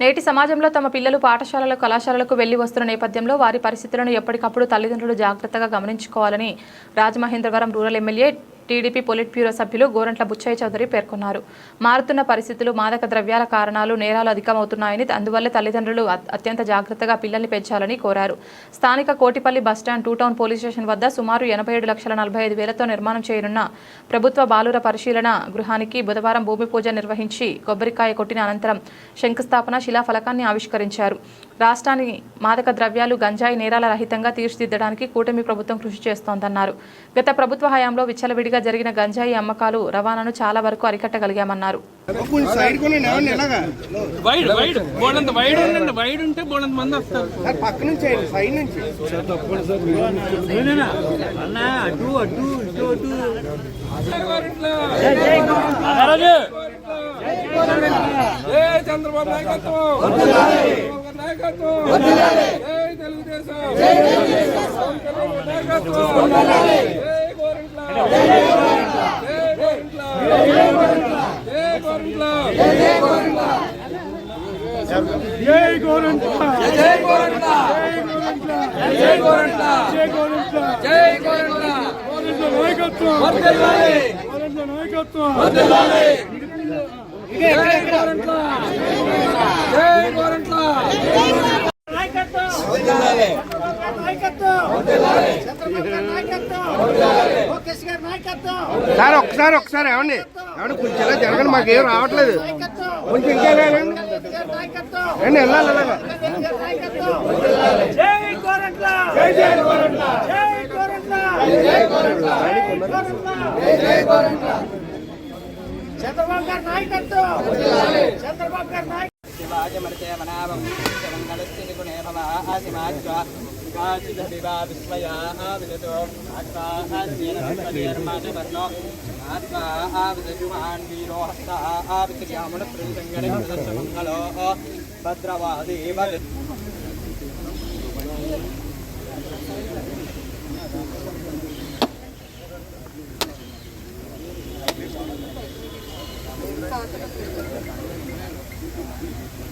నేటి సమాజంలో తమ పిల్లలు పాఠశాలలు కళాశాలలకు వెళ్ళి వస్తున్న నేపథ్యంలో వారి పరిస్థితులను ఎప్పటికప్పుడు తల్లిదండ్రులు జాగ్రత్తగా గమనించుకోవాలని Rajamahendravaram rural MLA TDP politburo సభ్యులు గోరంట్ల బుచ్చయ్య చౌదరి పేర్కొన్నారు. మారుతున్న పరిస్థితులు మాదక ద్రవ్యాల కారణాలు నేరాలు అధికమవుతున్నాయని అందువల్ల తల్లిదండ్రులు అత్యంత జాగ్రత్తగా పిల్లల్ని పెంచాలని కోరారు. స్థానిక Kotipalli bus stand two town police station వద్ద సుమారు ఎనభై ఏడు లక్షల నలభై ఐదు వేలతో నిర్మాణం చేయనున్న ప్రభుత్వ బాలుర పరిశీలన గృహానికి బుధవారం భూమి పూజ నిర్వహించి కొబ్బరికాయ కొట్టిన అనంతరం శంకుస్థాపన శిలాఫలకాన్ని ఆవిష్కరించారు. రాష్ట్రాన్ని మాదక ద్రవ్యాలు గంజాయి నేరాల రహితంగా తీర్చిదిద్దడానికి కూటమి ప్రభుత్వం కృషి చేస్తోందన్నారు. గత ప్రభుత్వ హయాంలో విచ్చలవిడిగా జరిగిన గంజాయి అమ్మకాలు రవాణాను చాలా వరకు అరికట్టగలిగామన్నారు. చంద్రబాబు నాయకత్వం. నాయకత్వం జై తెలుగుదేశం జై తెలుగుదేశం నాయకత్వం జై గోరంట్ల జై గోరంట్ల జై గోరంట్ల జై గోరంట్ల జై గోరంట్ల జై గోరంట్ల జై గోరంట్ల జై గోరంట్ల జై గోరంట్ల గోరంట్ల నాయకత్వం వర్ధిల్లాలి గోరంట్ల నాయకత్వం వర్ధిల్లాలి జై గోరంట్ల జై గోరంట్ల సార్ ఒక్కసారి ఒకసారి ఏమండి? ఏమండి కొంచెం జరగండి మాకేం రావట్లేదు. కొంచెం ఇంకా వెళ్ళండి. రండి వెళ్ళాలి చంద్రబాబు గారి నాయకత్వం. చంద్రబాబు గారి ఆత్మాచిదభివా విస్మయా విదతో ఆత్మా ఆజ్ఞేన విపదేర్మాచ వర్ణో ఆత్మా ఆవిదజుమాన్ వీరో హస్త ఆవిక్రియామున ప్రతిసంగణే ప్రదర్శమంగళో భద్రవాది భజ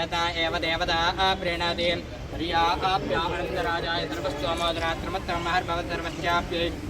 निरता एव देवता प्रीणाति हरिया आप्यानन्दराजाय सर्वस्तोमोदरात्रमत्र महर्भवत्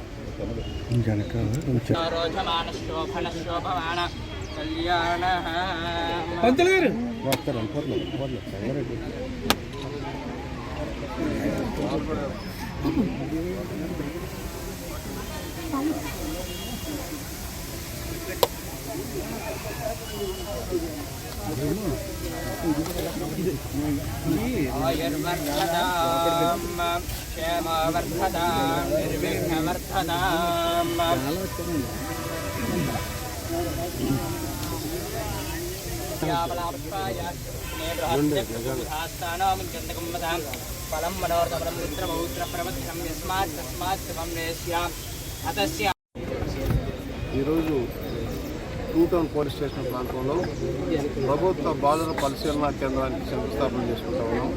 పంతులు గారు వస్తారు పోర్లేదు నిర్విఘ్నవర్ధదాం ఫలం మనోరథం మిత్రమౌత్ర ప్రమథం యస్మాత్ తస్మాత్ శుభం నేష్యాం అతస్య ఈరోజు టూ టౌన్ పోలీస్ స్టేషన్ ప్రాంతంలో ప్రభుత్వ బాలుర పరిశీలనా కేంద్రానికి శంకుస్థాపన చేసుకుంటా ఉన్నాం.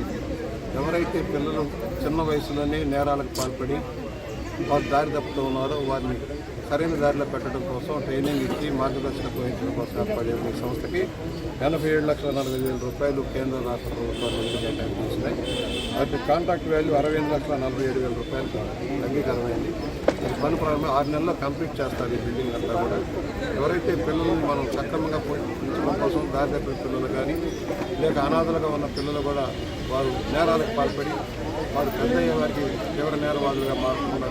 ఎవరైతే పిల్లలు చిన్న వయసులోనే నేరాలకు పాల్పడి వారు దారి తప్పుతూ ఉన్నారో వారిని సరైన దారిలో పెట్టడం కోసం ట్రైనింగ్ ఇచ్చి మార్గదర్శనం వహించడం కోసం ఏర్పడే ఈ సంస్థకి ఎనభై ఏడు లక్షల నలభై వేల రూపాయలు కేంద్ర రాష్ట్ర ప్రభుత్వాలు నిధులు కేటాయించినాయి వాటి కాంట్రాక్ట్ వాల్యూ అరవై ఎనిమిది లక్షల నలభై ఏడు వేల రూపాయలు అంగీకారమైంది. ఈ పని ప్రారంభం ఆరు నెలల్లో కంప్లీట్ చేస్తారు ఈ బిల్డింగ్ అంతా కూడా. ఎవరైతే పిల్లలను మనం సక్రమంగా పోషించడం కోసం దారి తప్పిన పిల్లలు కానీ లేక అనాథలుగా ఉన్న పిల్లలు కూడా వారు నేరాలకు పాల్పడి వారు పెద్దయ్యే వారికి తీవ్ర నేరవాదులుగా మారకుండా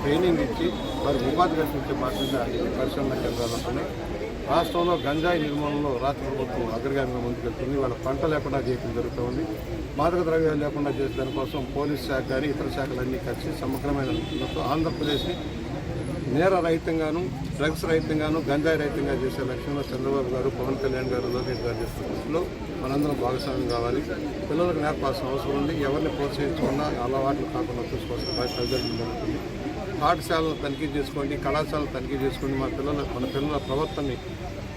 ట్రైనింగ్ ఇచ్చి వారి ఉపాధి కల్పించే బాధ్యత పరిశ్రమల కేంద్రాలు ఉంటున్నాయి రాష్ట్రంలో గంజాయి నిర్మూలనలో రాష్ట్ర ప్రభుత్వం అగ్రగామిగా ముందుకెళ్తుంది. వాళ్ళ పంట లేకుండా చేయడం జరుగుతుంది మాదక ద్రవ్యాలు లేకుండా చేసే దానికోసం పోలీస్ శాఖ కానీ ఇతర శాఖలన్నీ కలిసి సమగ్రమైన ఆంధ్రప్రదేశ్ని నేర రహితంగాను డ్రగ్స్ రహితంగాను గంజాయి రహితంగా చేసే లక్ష్యంలో చంద్రబాబు గారు పవన్ కళ్యాణ్ గారు లోకేష్ గారు చేస్తున్న కృషిలో మనందరం భాగస్వామ్యం కావాలి. పిల్లలకు నేర్పాల్సిన అవసరం ఉంది. ఎవరిని ప్రోత్సహించకుండా అలవాట్లు కాకుండా చూసుకోవాల్సిన బాధ్యత తల్లిదండ్రులు జరుగుతుంది పాఠశాలను తనిఖీ చేసుకోండి కళాశాలను తనిఖీ చేసుకోండి. మా పిల్లల మన పిల్లల ప్రవర్తనని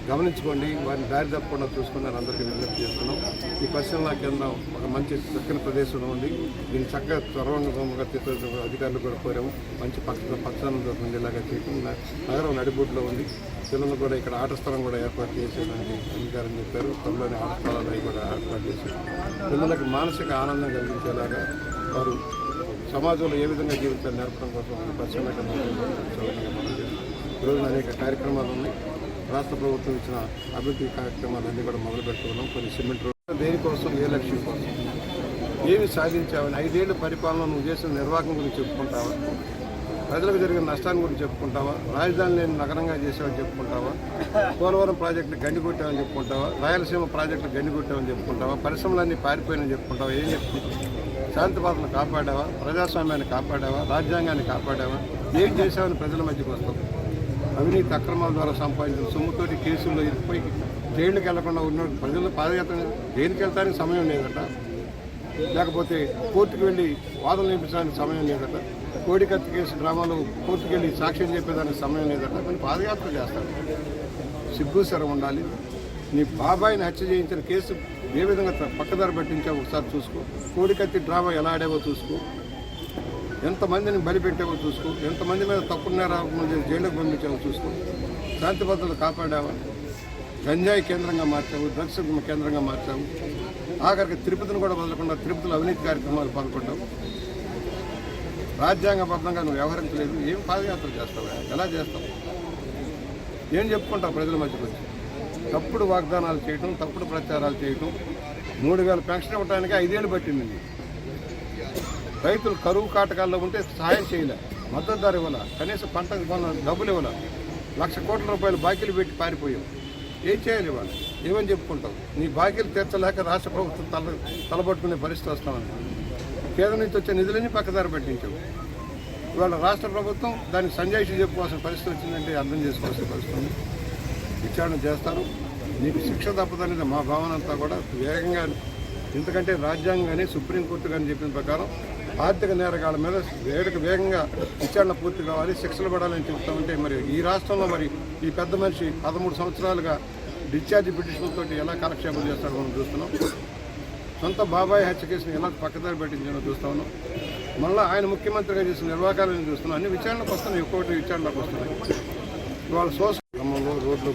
గమనించుకోండి. వారిని దారి తప్పకుండా చూసుకుని నేను అందరికీ విజ్ఞప్తి చేస్తున్నాం. ఈ పరిశీలన కేంద్రం ఒక మంచి చక్కని ప్రదేశంలో ఉంది దీన్ని చక్కగా త్వరగా తీర్చిదిద్దే అధికారులు కూడా కోరాము. మంచి పచ్చ పచ్చదనంతో ఉండేలాగా చేయటం నగరం నడిబొడ్డులో ఉంది. పిల్లలు కూడా ఇక్కడ ఆట స్థలం కూడా ఏర్పాటు చేసేదానికి అధికారం చెప్పారు. త్వరలోనే ఆట స్థలాలు కూడా ఏర్పాటు చేశారు పిల్లలకు మానసిక ఆనందం కలిగించేలాగా వారు సమాజంలో ఏ విధంగా జీవితాన్ని నేర్పడం కోసం పరిశ్రమ ఈరోజు అనేక కార్యక్రమాలు ఉన్నాయి. రాష్ట్ర ప్రభుత్వం ఇచ్చిన అభివృద్ధి కార్యక్రమాలన్నీ కూడా మొదలు పెట్టుకున్నాం. కొన్ని సిమెంట్ రోడ్లు దేనికోసం ఏ లక్ష్యం కోసం? ఏమి సాధించావని ఐదేళ్ళ పరిపాలన నువ్వు చేసిన నిర్వాహకం గురించి చెప్పుకుంటావా? ప్రజలకు జరిగిన నష్టాన్ని గురించి చెప్పుకుంటావా? రాజధాని లేని నగరంగా చేసావని చెప్పుకుంటావా? పోలవరం ప్రాజెక్టు గండి కొట్టామని చెప్పుకుంటావా? రాయలసీమ ప్రాజెక్టులు గండి కొట్టామని చెప్పుకుంటావా? పరిశ్రమలన్నీ పారిపోయాయని చెప్పుకుంటావా? ఏం చెప్పుకుంటావు శాంతి భద్రతను కాపాడావా? ప్రజాస్వామ్యాన్ని కాపాడావా? రాజ్యాంగాన్ని కాపాడావా? ఏం చేశావని ప్రజల మధ్యకు వస్తాం అవినీతి అక్రమాల ద్వారా సంపాదించిన సొమ్ముతోటి కేసుల్లో ఇరికిపోయి జైలుకి వెళ్ళకుండా ఉన్న ప్రజలు పాదయాత్ర జైలుకి వెళ్తానికి సమయం లేదట. లేకపోతే కోర్టుకు వెళ్ళి వాదనలు వినిపించడానికి సమయం లేదట. కోడికత్తి కేసు డ్రామాలో కోర్టుకు వెళ్ళి సాక్ష్యం చెప్పేదానికి సమయం లేదట. కొన్ని పాదయాత్ర చేస్తాడు సిగ్గు ఉండాలి. నీ బాబాయిని హత్య చేయించిన కేసు ఏ విధంగా పక్కదారి పట్టించావు ఒకసారి చూసుకో. కోడికత్తి డ్రామా ఎలా ఆడావో చూసుకో. ఎంతమందిని బలి పెట్టావో చూసుకో. ఎంతమంది మీద తప్పుడు నేరాలు జైలుకు పంపించావో చూసుకో. శాంతి భద్రతలు కాపాడావా? గంజాయి కేంద్రంగా మార్చావు డ్రగ్స్ కేంద్రంగా మార్చావు. ఆఖరికి తిరుపతిని కూడా వదలకుండా తిరుపతిలో అవినీతి కార్యక్రమాలు పాల్గొంటావు రాజ్యాంగబద్ధంగా నువ్వు వ్యవహరించలేదు. ఏం పాదయాత్ర చేస్తావు? ఎలా చేస్తావు? ఏం చెప్పుకుంటావు ప్రజల మధ్యకు వచ్చి తప్పుడు వాగ్దానాలు చేయటం తప్పుడు ప్రచారాలు చేయటం. మూడు వేల పెన్షన్ ఇవ్వడానికి ఐదేళ్ళు పట్టింది. రైతులు కరువు కాటకాల్లో ఉంటే సహాయం చేయలే. మద్దతు ధర ఇవ్వాల? కనీసం పంట డబ్బులు ఇవ్వాల? లక్ష కోట్ల రూపాయలు బాకీలు పెట్టి పారిపోయావు ఏం చేయాలి ఇవాళ? ఏమని చెప్పుకుంటావు నీ బాకీలు తీర్చలేక రాష్ట్ర ప్రభుత్వం తల తలబట్టుకునే పరిస్థితి వస్తామని కేంద్రం నుంచి వచ్చే నిధులన్నీ పక్కదారి పట్టించావు ఇవాళ రాష్ట్ర ప్రభుత్వం దానికి సంజాయిషి చెప్పుకోవాల్సిన పరిస్థితి వచ్చిందంటే అర్థం చేసుకోవాల్సిన పరిస్థితి విచారణ చేస్తారు నీకు శిక్ష తప్పదనేది మా భావన అంతా కూడా వేగంగా ఎందుకంటే రాజ్యాంగం కానీ సుప్రీంకోర్టు కానీ చెప్పిన ప్రకారం ఆర్థిక నేరగాళ్ళ మీద వేడుక వేగంగా విచారణ పూర్తి కావాలి శిక్షలు పడాలని చెప్తా ఉంటే మరి ఈ రాష్ట్రంలో మరి ఈ పెద్ద మనిషి పదమూడు సంవత్సరాలుగా డిశ్చార్జ్ పిటిషన్లతో ఎలా కాలక్షేపం చేస్తాడో మనం చూస్తున్నాం. సొంత బాబాయ్ హత్య కేసును ఎలా పక్కదారి పెట్టించానో చూస్తా ఉన్నాం. మళ్ళీ ఆయన ముఖ్యమంత్రిగా చేసిన నిర్వాహకాలను చూస్తున్నాం. అన్ని విచారణకు వస్తున్నాయి ఒక్కొక్కటి విచారణకు వస్తున్నాయి. ఇవాళ సోషల్ క్రమంలో రోడ్లు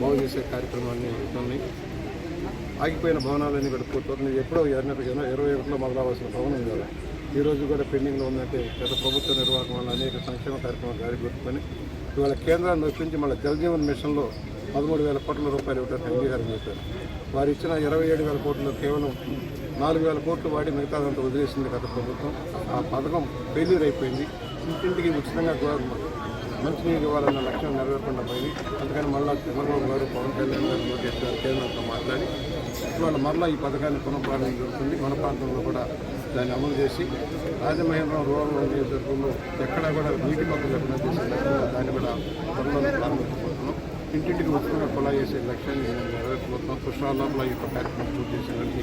బాగు చేసే కార్యక్రమాన్ని అవుతున్నాయి ఆగిపోయిన భవనాలన్నీ కూడా పూర్తవుతున్నాయి. ఎప్పుడో ఇరవై ఇరవై ఒకటిలో మొదలవలసిన భవనం కదా. ఈ రోజు కూడా పెండింగ్లో ఉందంటే గత ప్రభుత్వ నిర్వాహకం వల్ల అనేక సంక్షేమ కార్యక్రమాలు జారీ కొట్టుకొని ఇవాళ కేంద్రాన్ని ఒప్పించి మళ్ళీ జలజీవన్ మిషన్లో పదమూడు వేల కోట్ల రూపాయలు ఇవ్వడానికి అంగీకారం చేశారు. వారు ఇచ్చిన ఇరవై ఏడు వేల కోట్లు కేవలం నాలుగు వేల కోట్లు వాడి మిగతాదంతా వదిలేసింది గత ప్రభుత్వం. ఆ పథకం ఫెయిల్యూర్ అయిపోయింది. ఇంటింటికి ఉచితంగా మంచినీరు ఇవ్వాలన్న లక్ష్యం నెరవేరకుండా పోయింది అందుకని మళ్ళా చంద్రబాబు గారు పవన్ కళ్యాణ్ గారు లోకేష్ గారు కేంద్రంతో మాట్లాడి ఇవాళ మరలా ఈ పథకాన్ని పునఃప్రారంభం జరుగుతుంది. మన ప్రాంతంలో కూడా దాన్ని అమలు చేసి రాజమహేంద్రం రూరల్ నియోజకవర్గంలో ఎక్కడా కూడా నీటి పక్కన లేకుండా చేసే లక్ష్యంగా దాన్ని కూడా త్వరలో ప్రారంభించబోతున్నాం. ఇంటింటికి ఉచితంగా కుళాయి చేసే లక్ష్యాన్ని మేము నెరవేర్చబోతున్నాం. కృష్ణా ఈ యొక్క కార్యక్రమం పూర్తి చేసేదానికి